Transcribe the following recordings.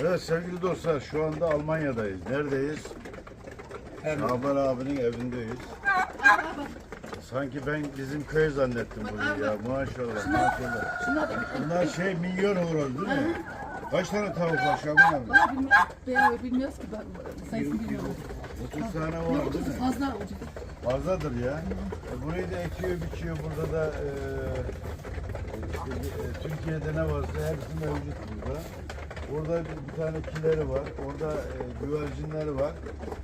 Evet sevgili dostlar şu anda Almanya'dayız. Neredeyiz? Şaban abinin evindeyiz. Sanki ben bizim köy zannettim burayı ya. Maşallah maşallah. Bunlar şey milyon horoz değil mi? Kaç tane tavuk var Şaban abi? Valla bilmiyoruz, veya bilmiyoruz ki ben sayısını bilmiyorum. 30 tane Yok var değil mi? fazla olacak. Fazladır ya. E, Burayı da ekiyor, biçiyor. Burada da e, işte, e, Türkiye'de ne varsa hepsi mevcut burada. Burada bir, bir tane kileri var. Orada e, güvercinleri var.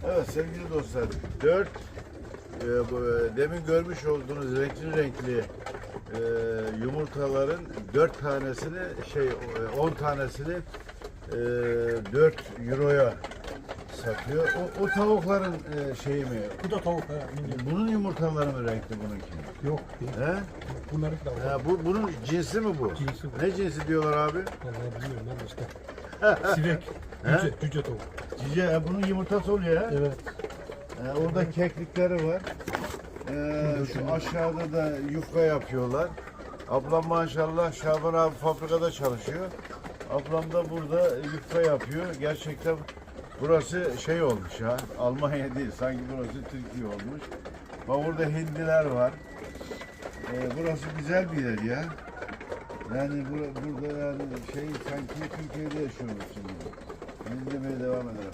Evet sevgili dostlar. Dört e, bu, e, demin görmüş olduğunuz renkli renkli e, yumurtaların dört tanesini şey e, on tanesini e, 4 euroya satıyor. O, o tavukların e, şeyi mi? Bu da tavuk minyon. Bunun yumurtaları mı renkli bununki? Yok değil. He? Bunların da var. Ha, bu bunun cinsi mi bu? Cinsi bu. Ne cinsi diyorlar abi? Vallahi bilmiyorum ben de işte. Sinek. Cüce, cüce tavuk. Cice, ha, bunun yumurtası oluyor ha. Evet. Ha, orada keklikleri var. Ee, şu aşağıda da yufka yapıyorlar. Ablam maşallah Şaban abi fabrikada çalışıyor. Ablam da burada yufka yapıyor. Gerçekten burası şey olmuş ha. Almanya değil. Sanki burası Türkiye olmuş. Bak burada hindiler var. Ee, burası güzel bir yer ya. Yani bura- burada yani şey sanki Türkiye'de yaşıyormuşsun gibi. Biz demeye devam eder